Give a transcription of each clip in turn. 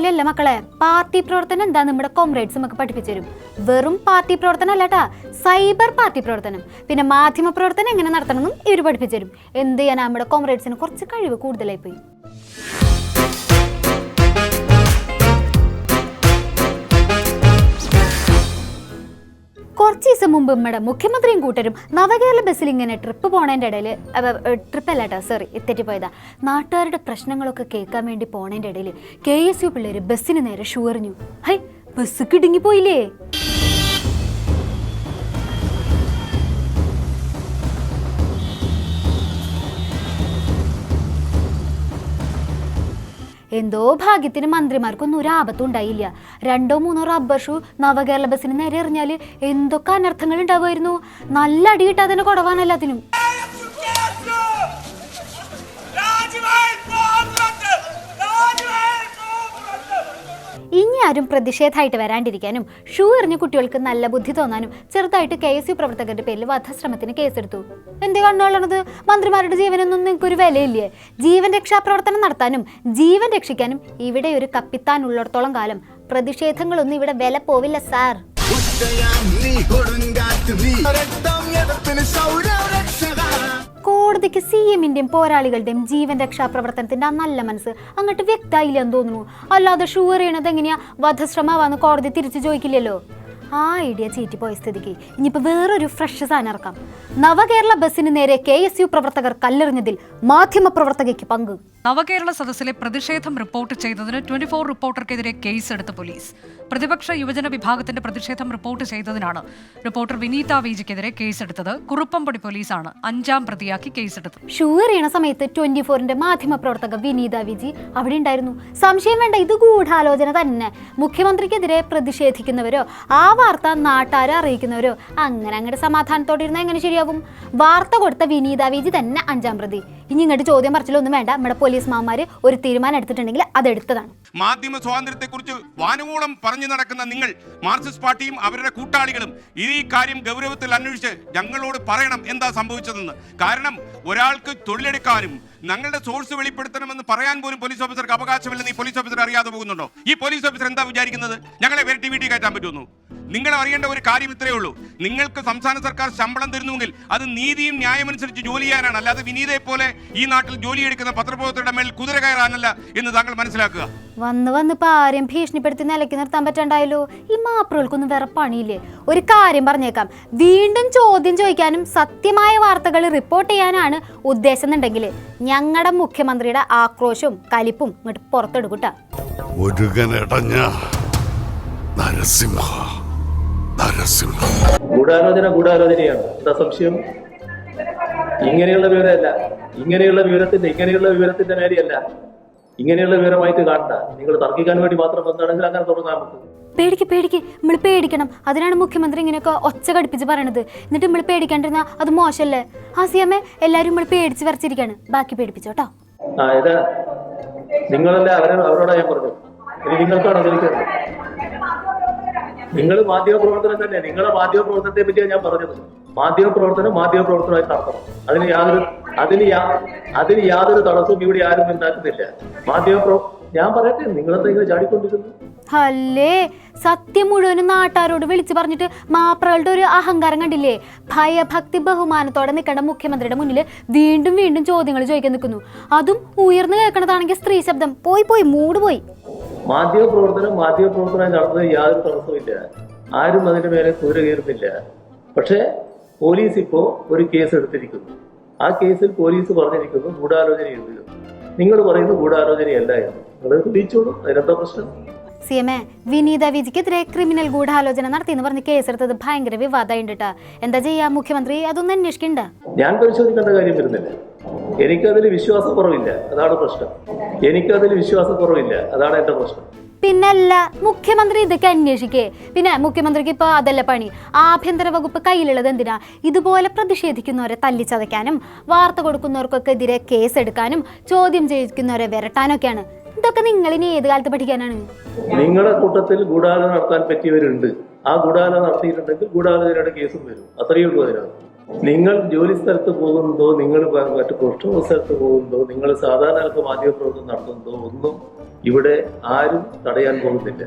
പോലെയല്ല മക്കളെ. പാർട്ടി പ്രവർത്തനം എന്താ നമ്മുടെ കോംറേഡ്സ് നമുക്ക് പഠിപ്പിച്ചു തരും. വെറും പാർട്ടി പ്രവർത്തനം അല്ലാട്ടാ സൈബർ പാർട്ടി പ്രവർത്തനം. പിന്നെ മാധ്യമ പ്രവർത്തനം എങ്ങനെ നടത്തണമെന്നും ഇവർ പഠിപ്പിച്ചു തരും. എന്ത് ചെയ്യാനാ നമ്മുടെ കോംറേഡ്സിന് കുറച്ച് കഴിവ് കൂടുതലായി പോയി. കുറച്ച് ദിവസം മുമ്പ് നമ്മുടെ മുഖ്യമന്ത്രിയും കൂട്ടരും നവകേരള ബസ്സിൽ ഇങ്ങനെ ട്രിപ്പ് പോണതിന്റെ ഇടയിൽ ട്രിപ്പ് അല്ല കേട്ടോ സോറി തെറ്റിപ്പോയതാ. നാട്ടുകാരുടെ പ്രശ്നങ്ങളൊക്കെ കേൾക്കാൻ വേണ്ടി പോണതിന്റെ ഇടയിൽ കെ എസ് യു പിള്ളേർ ബസ്സിന് നേരെ ഷൂ എറിഞ്ഞു ഹൈ ബസ് കിടുങ്ങിപ്പോയില്ലേ? എന്തോ ഭാഗ്യത്തിന് മന്ത്രിമാർക്കൊന്നും ഒരു ആപത്തും ഉണ്ടായില്ല. രണ്ടോ മൂന്നോ റബ്ബർ ഷൂ നവകേരള ബസ്സിന് നേരെ എറിഞ്ഞാൽ എന്തൊക്കെ അനർത്ഥങ്ങൾ ഉണ്ടാവുമായിരുന്നു. നല്ല അടി കിട്ടാതെ കുറവാണ് എല്ലാത്തിനും. ആരും പ്രതിഷേധമായിട്ട് വരാണ്ടിരിക്കാനും ഷൂ എറിഞ്ഞ കുട്ടികൾക്ക് നല്ല ബുദ്ധി തോന്നാനും ചെറുതായിട്ട് കെ എസ് യു പ്രവർത്തകരുടെ പേരിൽ വധശ്രമത്തിന് കേസെടുത്തു. എന്ത് കണ്ടോളണത് മന്ത്രിമാരുടെ ജീവനൊന്നും നിങ്ങൾക്ക് ഒരു വിലയില്ലേ? ജീവൻ രക്ഷാപ്രവർത്തനം നടത്താനും ജീവൻ രക്ഷിക്കാനും ഇവിടെ ഒരു കപ്പിത്താൻ ഉള്ളിടത്തോളം കാലം പ്രതിഷേധങ്ങളൊന്നും ഇവിടെ വില പോവില്ല സാർ. കോടതിക്ക് സി എമ്മിന്റെയും പോരാളികളുടെയും ജീവൻ രക്ഷാ പ്രവർത്തനത്തിന്റെ ആ നല്ല മനസ്സ് അങ്ങോട്ട് വ്യക്തമായില്ല എന്ന് തോന്നുന്നു. അല്ലാതെ ഷുവർ ചെയ്യണത് എങ്ങനെയാ? വധശ്രമമാന്ന് കോടതി തിരിച്ചു ചോദിക്കില്ലല്ലോ. ആ ഐഡിയ ചീറ്റിപ്പോയ സ്ഥിതിക്ക്. ഇനിയിപ്പോൾ വേറൊരു ഫ്രഷ് സാധനം ഇറക്കാം. നവകേരള ബസ്സിന് നേരെ കെ എസ് യു പ്രവർത്തകർ കല്ലെറിഞ്ഞതിൽ മാധ്യമപ്രവർത്തകയ്ക്ക് പങ്ക്. നവകേരള സദസ്സിലെ പ്രതിഷേധം റിപ്പോർട്ട് ചെയ്തതിന് ട്വന്റി ഫോർ റിപ്പോർട്ടർക്കെതിരെ കേസ് എടുത്ത പോലീസ്. പ്രതിപക്ഷ യുവജന വിഭാഗത്തിന്റെ പ്രതിഷേധം റിപ്പോർട്ട് ചെയ്തതിനാണ് റിപ്പോർട്ടർ വിനീത വീജിക്കെതിരെ കേസെടുത്തത്. കുറുപ്പംപടി പോലീസാണ് അഞ്ചാം പ്രതിയാക്കി കേസെടുത്തത്. ഷൂ എറിയണ സമയത്ത് ട്വന്റി ഫോറിന്റെ മാധ്യമ പ്രവർത്തക വിനീത വിജി അവിടെ ഉണ്ടായിരുന്നു. സംശയം വേണ്ട ഇത് ഗൂഢാലോചന തന്നെ. മുഖ്യമന്ത്രിക്കെതിരെ പ്രതിഷേധിക്കുന്നവരോ ആ വാർത്ത നാട്ടാരെ അറിയിക്കുന്നവരോ അങ്ങനെ അങ്ങോട്ട് സമാധാനത്തോടെ ഇരുന്നാൽ എങ്ങനെ ശരിയാവും? വാർത്ത കൊടുത്ത വിനീത വിജി തന്നെ അഞ്ചാം പ്രതി. ഇനി ഇങ്ങോട്ട് ചോദ്യം പറച്ചിലൊന്നും വേണ്ട. നമ്മുടെ പോലീസ് മാമാര് ഒരു തീരുമാനം എടുത്തിട്ടുണ്ടെങ്കിൽ അതെടുത്തതാണ് മാധ്യമ സ്വാതന്ത്ര്യത്തെക്കുറിച്ച് വാനുകൂളം പറഞ്ഞു നടക്കുന്ന നിങ്ങൾ മാർക്സിസ്റ്റ് പാർട്ടിയും അവരുടെ കൂട്ടാളികളും ഈ കാര്യം ഗൗരവത്തിൽ അന്വേഷിച്ച് ഞങ്ങളോട് പറയണം എന്താ സംഭവിച്ചതെന്ന്. കാരണം ഒരാൾക്ക് തൊഴിലെടുക്കാനും ഞങ്ങളുടെ സോഴ്സ് വെളിപ്പെടുത്തണമെന്ന് പറയാൻ പോലും പോലീസ് ഓഫീസർക്ക് അവകാശമില്ലെന്ന് ഈ പോലീസ് ഓഫീസർ അറിയാതെ പോകുന്നുണ്ടോ? ഈ പോലീസ് ഓഫീസർ എന്താ വിചാരിക്കുന്നത്? ഞങ്ങളെ വേറെ ടി വി കയറ്റാൻ പറ്റുമെന്നു? നിങ്ങൾ അറിയേണ്ട ഒരു കാര്യം ഇത്രയേ ഉള്ളൂ. നിങ്ങൾക്ക് സംസ്ഥാന സർക്കാർ ശമ്പളം തരുന്നുവെങ്കിൽ അത് നീതിയും ന്യായം അനുസരിച്ച് ജോലി ചെയ്യാനാണ്. അല്ലാതെ വിനീതയെ പോലെ ഈ നാട്ടിൽ ജോലിയെടുക്കുന്ന പത്രപ്രവർത്തകരുടെ മേൽ കുതിര കയറാനല്ല എന്ന് താങ്കൾ മനസ്സിലാക്കുക. വന്ന് വന്ന് ഇപ്പൊ ആരെയും ഭീഷണിപ്പെടുത്തി നിലയ്ക്ക് നിർത്താൻ പറ്റണ്ടായല്ലോ? ഈ മാപ്രകൾക്കൊന്നും വേറെ പണിയില്ലേ? ഒരു കാര്യം പറഞ്ഞേക്കാം. വീണ്ടും ചോദ്യം ചോദിക്കാനും സത്യമായ വാർത്തകൾ റിപ്പോർട്ട് ചെയ്യാനാണ് ഉദ്ദേശം എന്നുണ്ടെങ്കിൽ ഞങ്ങളുടെ മുഖ്യമന്ത്രിയുടെ ആക്രോശവും കലിപ്പും ഇങ്ങോട്ട് പുറത്തെടുക്കൂട്ടാ നരസിംഹ നരസിംഹ. ഗൂഢാലോചന ഗൂഢാലോചനയാണ്. എന്താ സംശയം? ഇങ്ങനെയുള്ള വിവരമല്ല. ഇങ്ങനെയുള്ള വിവരത്തിന്റെ ഇങ്ങനെയുള്ള വിവരത്തിന്റെ കാര്യമല്ല. ഇങ്ങനെയുള്ള വിവരമായിട്ട് കാണണ്ട. നിങ്ങൾ തർക്കിക്കാൻ വേണ്ടി മാത്രം വന്നാണെങ്കിൽ അങ്ങനെ തുടങ്ങാൻ പറ്റും പേടിക്ക് പേടിക്ക്. നമ്മൾ പേടിക്കണം. അതിനാണ് മുഖ്യമന്ത്രി ഇങ്ങനെയൊക്കെ ഒച്ച കടിപ്പിച്ച് പറയണത്. എന്നിട്ട് നമ്മൾ പേടിക്കാണ്ടിരുന്ന അത് മോശമല്ലേ? ആ സി എം എ എല്ലാവരും നമ്മൾ പേടിച്ച് വരച്ചിരിക്കാണ് ബാക്കി പേടിപ്പിച്ചോട്ടോ നിങ്ങളല്ലേ അവരോടാ ഞാൻ പറഞ്ഞു ഇനി നിങ്ങൾക്കാണോ നിങ്ങൾ മാധ്യമപ്രവർത്തനം തന്നെ നിങ്ങളുടെ മാധ്യമപ്രവർത്തനത്തെ പറ്റിയാണ് ഞാൻ പറഞ്ഞത്. മാധ്യമപ്രവർത്തനം മാധ്യമപ്രവർത്തനമായി മാധ്യമ പ്രവർത്തനമായി നടത്തണം. അതിന് യാതൊരു അതിന് അതിന് യാതൊരു തടസ്സവും ഇവിടെ ആരും ഉണ്ടാക്കുന്നില്ല. മാധ്യമ പ്രവ ഞാൻ പറയട്ടെ നിങ്ങളെന്താ ഇങ്ങനെ ചാടിക്കൊണ്ടിരുന്നു അല്ലേ? സത്യം മുഴുവനും നാട്ടാരോട് വിളിച്ചു പറഞ്ഞിട്ട് മാപ്രകളുടെ ഒരു അഹങ്കാരം കണ്ടില്ലേ? ഭയഭക്തി ബഹുമാനത്തോടെ നിൽക്കേണ്ട മുഖ്യമന്ത്രിയുടെ മുന്നിൽ വീണ്ടും വീണ്ടും ചോദ്യങ്ങൾ ചോദിക്കാൻ നിൽക്കുന്നു. അതും ഉയർന്നു കേൾക്കണതാണെങ്കിൽ സ്ത്രീ ശബ്ദം. പോയി പോയി മൂട് പോയി. മാധ്യമ പ്രവർത്തനം മാധ്യമ പ്രവർത്തനമായി നടത്തുന്നതിന് യാതൊരു തടസ്സമില്ല ആരും അതിന്റെ മേലെ കുതിര കയറുന്നില്ല പക്ഷേ പോലീസ് ഇപ്പോ ഒരു കേസ് എടുത്തിരിക്കുന്നു. ആ കേസിൽ പോലീസ് പറഞ്ഞിരിക്കുന്നു ഗൂഢാലോചനയുണ്ട്. നിങ്ങൾ പറയുന്നത് ഗൂഢാലോചനയല്ല എന്ന്. നിങ്ങൾ തെളിയിച്ചോളൂ. അതിനെന്താ പ്രശ്നം? സി എം എ വിനീത വിജിക്കെതിരെ ക്രിമിനൽ ഗൂഢാലോചന നടത്തി എന്ന് പറഞ്ഞ് കേസെടുത്തത് ഭയങ്കര വിവാദമായിട്ടാ എന്താ ചെയ്യാ മുഖ്യമന്ത്രി? അതൊന്നും അന്വേഷിക്കണ്ട. ഞാൻ പരിശോധിക്കേണ്ട കാര്യം വരുന്നില്ല. എനിക്കതിൽ വിശ്വാസക്കുറവില്ല. അതാണ് പ്രശ്നം. എനിക്കതിൽ വിശ്വാസക്കുറവില്ല. അതാണ് എന്റെ പ്രശ്നം. പിന്നല്ല മുഖ്യമന്ത്രി ഇതൊക്കെ അന്വേഷിക്കേ. പിന്നെ മുഖ്യമന്ത്രിക്ക് ഇപ്പൊ അതല്ല പണി. ആഭ്യന്തര വകുപ്പ് കയ്യിലുള്ളത് എന്തിനാ? ഇതുപോലെ പ്രതിഷേധിക്കുന്നവരെ തല്ലിച്ചതയ്ക്കാനും വാർത്ത കൊടുക്കുന്നവർക്കൊക്കെ എതിരെ കേസ് എടുക്കാനും ചോദ്യം ചെയ്യിക്കുന്നവരെ വിരട്ടാനൊക്കെയാണ്. ഇതൊക്കെ നിങ്ങൾ ഇനി ഏത് കാലത്ത് പഠിക്കാനാണ്? നിങ്ങളുടെ കൂട്ടത്തിൽ ഗൂഢാലോചന നടത്താൻ പറ്റിയവരുണ്ട്. ആ ഗൂഢാലോചന നടത്തിയിട്ടുണ്ടെങ്കിൽ ഗൂഢാലോചനയുടെ കേസും വരും. അത്രയേ ഉള്ളൂ അതിനകത്ത്. നിങ്ങൾ ജോലി സ്ഥലത്ത് പോകുന്നതോ നിങ്ങൾ മറ്റു പ്രൊഫഷണൽ സ്ഥലത്ത് പോകുന്നതോ നിങ്ങൾ സാധാരണ മാധ്യമ പ്രവർത്തനം നടത്തുന്നതോ ഒന്നും ഇവിടെ ആരും തടയാൻ പോകുന്നില്ല.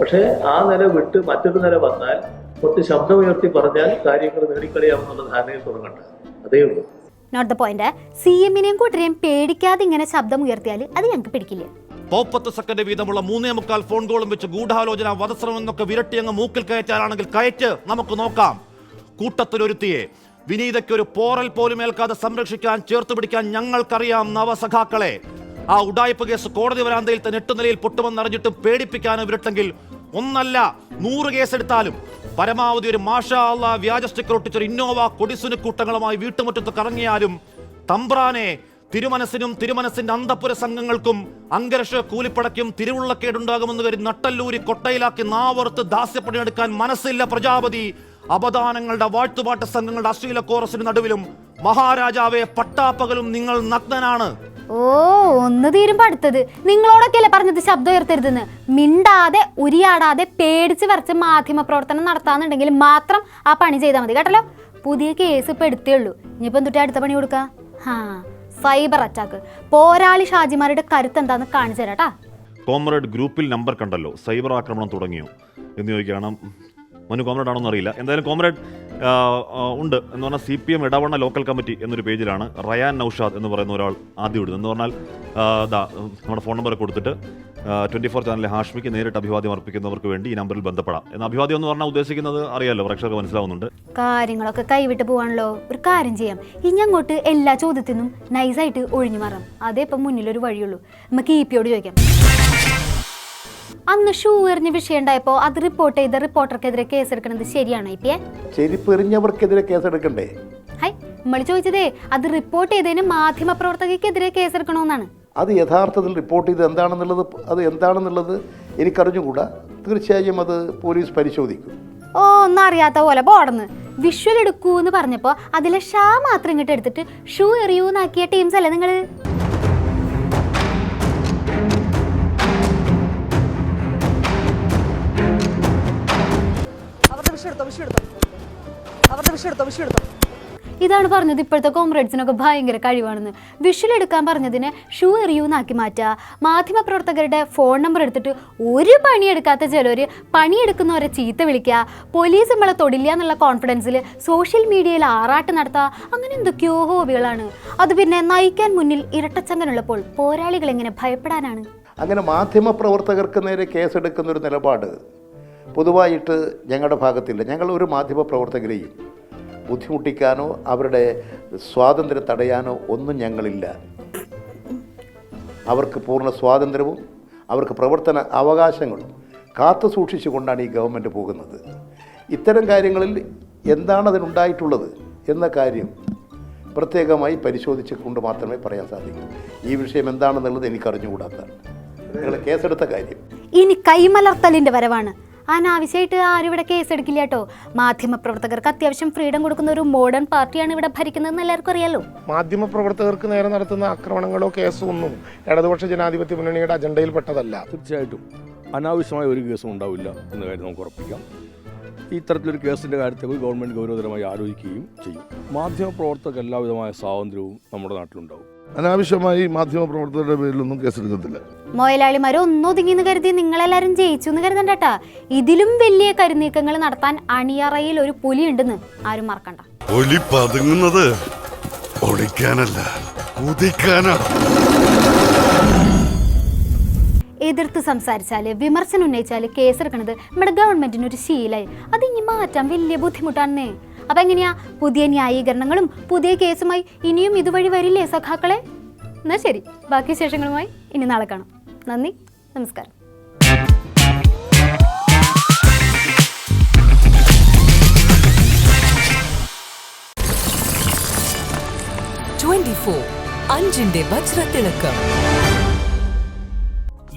പക്ഷേ ആ നില വിട്ട് മറ്റൊരു നില വന്നാൽ കുറച്ച് ശബ്ദമുയർത്തി പറഞ്ഞാൽ കാര്യങ്ങൾ നേടിക്കളയാമെന്നുള്ള ധാരണയിൽ തുടങ്ങണ്ട. അതേ ഉള്ളൂ. നോട്ട് ദ പോയിന്റ് സി എമ്മിനെയും കൂട്ടരെയും പേടിക്കാതെ ഇങ്ങനെ ശബ്ദം ഉയർത്തിയാൽ അത് ഞങ്ങൾക്ക് പിടിക്കില്ല. മുപ്പത്ത് സെക്കൻഡ് വീതമുള്ള മൂന്നേ മുക്കാൽ ഫോൺ കോളും വെച്ച് ഗൂഢാലോചന വധശ്രമം എന്നൊക്കെ വിരട്ടി അങ്ങ് മൂക്കിൽ കയറ്റാനാണെങ്കിൽ കയറ്റ് നമുക്ക് നോക്കാം. കൂട്ടത്തിലൊരുത്തിയെ വിനീതയ്ക്ക് ഒരു പോറൽ പോലും ഏൽക്കാതെ സംരക്ഷിക്കാൻ ചേർത്ത് പിടിക്കാൻ ഞങ്ങൾക്കറിയാം നവസഖാക്കളെ. ആ ഉടായ്പ കേസ് കോടതി വരാന്തയിൽ തന്നെ എട്ട് നിലയിൽ പൊട്ടുമെന്നറിഞ്ഞിട്ടും പേടിപ്പിക്കാനും വിരട്ടെങ്കിൽ ഒന്നല്ല നൂറ് കേസെടുത്താലും. പരമാവധി ഒരു മാഷാ വ്യാജസ്റ്റിക്കർ വ്യാജ സ്റ്റിക്കർ ഒട്ടിച്ചൊരു ഇന്നോവ കൊടിസുന കൂട്ടങ്ങളുമായി വീട്ടുമുറ്റത്ത് കറങ്ങിയാലും തമ്പ്രാനെ തിരുമനസിനും തിരുമനസിന്റെ അന്തപുര സംഘങ്ങൾക്കും അങ്കരക്ഷ കൂലിപ്പടയ്ക്കും തിരുവുള്ളക്കേടുണ്ടാകുമെന്ന് കരുതി നട്ടല്ലൂരി കൊട്ടയിലാക്കി നാവറുത്ത് ദാസ്യപ്പണിയെടുക്കാൻ മനസ്സില്ല പ്രജാപതി. അപദാനങ്ങളുടെ വാഴ്ത്തുപാട്ട് സംഘങ്ങളുടെ അശ്ലീല കോറസിന് നടുവിലും മഹാരാജാവെ പട്ടാപ്പകലും നിങ്ങൾ നഗ്നനാണ്. ഓ ഒന്ന് തീരുമ്പോ അടുത്തത്. നിങ്ങളോടൊക്കെയല്ലേ പറഞ്ഞത് ശബ്ദം ഉയർത്തരുതെന്ന്? മിണ്ടാതെ ഉരിയാടാതെ പേടിച്ച് വരച്ച് മാധ്യമ പ്രവർത്തനം നടത്താന്നുണ്ടെങ്കിൽ മാത്രം ആ പണി ചെയ്താൽ മതി. കേട്ടല്ലോ? പുതിയ കേസ് ഇപ്പൊ എടുത്തേ ഉള്ളൂ. ഇനിയിപ്പോ എന്തുട്ടാ അടുത്ത പണി കൊടുക്കുക ഹാ സൈബർ അറ്റാക്ക് പോരാളി ഷാജിമാരുടെ കരുത്ത് എന്താന്ന് കാണിച്ചു തരാട്ടാ. കോമ്രേഡ് ഗ്രൂപ്പിൽ നമ്പർ കണ്ടല്ലോ. സൈബർ ആക്രമണം തുടങ്ങിയോ? എന്ന് ചോദിക്കുകയാണ്. മനു കോമ്രേഡ് ആണോ അറിയില്ല. എന്തായാലും കോമ്രേഡ് ഉണ്ട് എന്ന് പറഞ്ഞാൽ C P M Edavanna local committee എന്നൊരു പേജിലാണ് റയാൻ നൌഷാദ് എന്ന് പറയുന്ന ഒരാൾ ആദ്യം ഇടുന്നത്. എന്ന് പറഞ്ഞാൽ ഇതാ നമ്മുടെ ഫോൺ നമ്പർ കൊടുത്തിട്ട് ട്വന്റി ഫോർ ചാനലിലെ ഹാഷ്മിക്ക് നേരിട്ട് അഭിവാദ്യം അർപ്പിക്കുന്നവർക്ക് വേണ്ടി ഈ നമ്പറിൽ ബന്ധപ്പെടാം. എന്ന അഭിവാദ്യം എന്ന് പറഞ്ഞാൽ ഉദ്ദേശിക്കുന്നത് അറിയാലോ പ്രേക്ഷകർക്ക് മനസ്സിലാവുന്നുണ്ട്. കാര്യങ്ങളൊക്കെ കൈവിട്ട് പോകാണല്ലോ ഒരു കാര്യം ചെയ്യാം. ഇനി അങ്ങോട്ട് എല്ലാ ചോദ്യത്തിനും നൈസായിട്ട് ഒഴിഞ്ഞു മാറാം. അതേ ഇപ്പം മുന്നിലൊരു വഴിയുള്ളൂ. നമുക്ക് ഇ പിയോട് ചോദിക്കാം. അന്ന് ഷൂ എറിഞ്ഞ വിഷയം ഉണ്ടായപ്പോൾ അത് റിപ്പോർട്ട് ചെയ്ത റിപ്പോർട്ടർക്കെതിരെ കേസെടുക്കണത് ശരിയാണോ ഇ പിയെ ചെരിപ്പെറിഞ്ഞവർക്കെതിരെ കേസെടുക്കണ്ടേ ഹൈ നമ്മൾ ചോദിച്ചതേ അത് റിപ്പോർട്ട് ചെയ്തതിന് മാധ്യമ പ്രവർത്തകയ്ക്കെതിരെ കേസെടുക്കണമെന്നാണ് അത് യഥാർത്ഥത്തിൽ റിപ്പോർട്ട് ചെയ്ത് എന്താണെന്നുള്ളത് അത് എന്താണെന്നുള്ളത് എനിക്കറിഞ്ഞുകൂടാ. തീർച്ചയായും അത് പോലീസ് പരിശോധിക്കും. ഓ ഒന്നും അറിയാത്ത പോലെ പോടന്ന് വിഷ്വൽ എടുക്കൂ എന്ന് പറഞ്ഞപ്പോൾ അതിലെ ഷാ മാത്രം ഇങ്ങോട്ട് എടുത്തിട്ട് ഷൂ എറിയൂന്നാക്കിയ ടീംസ് അല്ലേ നിങ്ങൾ അവരുടെ വിഷയെടുത്തോ വിഷയെടുത്തോ ഇതാണ് പറഞ്ഞത് ഇപ്പോഴത്തെ കോംറേഡ്സിനൊക്കെ ഭയങ്കര കഴിവാണെന്ന്. വിഷ്വൽ എടുക്കാൻ പറഞ്ഞതിനെ ഷൂ എറിയൂന്നാക്കി മാറ്റുക മാധ്യമപ്രവർത്തകരുടെ ഫോൺ നമ്പർ എടുത്തിട്ട് ഒരു പണിയെടുക്കാത്ത ചിലർ പണിയെടുക്കുന്നവരെ ചീത്ത വിളിക്കുക പോലീസ് നമ്മളെ തൊടില്ല എന്നുള്ള കോൺഫിഡൻസിൽ സോഷ്യൽ മീഡിയയിൽ ആറാട്ട് നടത്തുക അങ്ങനെ എന്തൊക്കെയോ ഹോബികളാണ്. അത് പിന്നെ നയിക്കാൻ മുന്നിൽ ഇരട്ടച്ചങ്ങനുള്ളപ്പോൾ പോരാളികൾ എങ്ങനെ ഭയപ്പെടാനാണ്? അങ്ങനെ മാധ്യമപ്രവർത്തകർക്ക് നേരെ കേസെടുക്കുന്ന ഒരു നിലപാട് പൊതുവായിട്ട് ഞങ്ങളുടെ ഭാഗത്തില്ല. ഞങ്ങൾ ഒരു മാധ്യമ പ്രവർത്തകരെയും ബുദ്ധിമുട്ടിക്കാനോ അവരുടെ സ്വാതന്ത്ര്യം തടയാനോ ഒന്നും ഞങ്ങളില്ല. അവർക്ക് പൂർണ സ്വാതന്ത്ര്യവും അവർക്ക് പ്രവർത്തന അവകാശങ്ങളും കാത്തു സൂക്ഷിച്ചുകൊണ്ടാണ് ഈ ഗവൺമെന്റ് പോകുന്നത്. ഇത്തരം കാര്യങ്ങളിൽ എന്താണ് അതിനുണ്ടായിട്ടുള്ളത് എന്ന കാര്യം പ്രത്യേകമായി പരിശോധിച്ചുകൊണ്ട് മാത്രമേ പറയാൻ സാധിക്കൂ. ഈ വിഷയം എന്താണെന്നുള്ളത് എനിക്കറിഞ്ഞുകൂടാത്തതാണ്. കേസെടുത്ത കാര്യം. ഇനി കൈമലർത്തലിന്റെ വരവാണ്. അനാവശ്യമായിട്ട് ആരും ഇവിടെ കേസെടുക്കില്ല കേട്ടോ. മാധ്യമപ്രവർത്തകർക്ക് അത്യാവശ്യം ഫ്രീഡം കൊടുക്കുന്ന ഒരു മോഡേൺ പാർട്ടിയാണ് ഇവിടെ ഭരിക്കുന്നതെന്ന് എല്ലാവർക്കും അറിയാലോ. മാധ്യമപ്രവർത്തകർക്ക് നേരെ നടത്തുന്ന ആക്രമണങ്ങളോ കേസോ ഒന്നും ഇടതുപക്ഷ ജനാധിപത്യ മുന്നണിയുടെ അജണ്ടയിൽ പെട്ടതല്ല. തീർച്ചയായിട്ടും അനാവശ്യമായ ഒരു കേസും ഉണ്ടാവില്ല എന്ന കാര്യം നമുക്ക് ഉറപ്പിക്കാം. ഇത്തരത്തിലൊരു കേസിന്റെ കാര്യത്തെ ഗവൺമെന്റ് ഗൗരവതരമായി ആലോചിക്കുകയും ചെയ്യും. മാധ്യമപ്രവർത്തകർക്ക് എല്ലാവിധമായ സ്വാതന്ത്ര്യവും നമ്മുടെ നാട്ടിലുണ്ടാവും. അനാവശ്യമായി മാധ്യമപ്രവർത്തകരുടെ പേരിലൊന്നും കേസെടുക്കത്തില്ല. മൊയലാളിമാരെ ഒന്നൊതുങ്ങിന്ന് കരുതി നിങ്ങളെല്ലാരും ജയിച്ചു എന്ന് കരുതണ്ടട്ടാ. ഇതിലും വലിയ കരുനീക്കങ്ങൾ നടത്താൻ അണിയറയിൽ ഒരു പുലി ഉണ്ടെന്ന് ആരും മറക്കണ്ട. പുലി പതുങ്ങുന്നത് ഒളിക്കാനല്ല കുതിക്കാനാണ്. എതിർത്ത് സംസാരിച്ചാൽ വിമർശനം ഉന്നയിച്ചാൽ കേസെടുക്കണത് നമ്മുടെ ഗവൺമെന്റിന് ഒരു ശീലായി. അത് ഇനി മാറ്റാൻ വലിയ ബുദ്ധിമുട്ടാണെന്നേ അപ്പൊ എങ്ങനെയാ പുതിയ ന്യായീകരണങ്ങളും പുതിയ കേസുമായി ഇനിയും ഇതുവഴി വരില്ലേ സഖാക്കളെ? എന്നാ ശരി. ബാക്കി വിശേഷങ്ങളുമായി ഇനി നാളെ കാണാം. നന്ദി. നമസ്കാരം. ഫോർ അഞ്ചിന്റെ വജ്രത്തിളക്കം.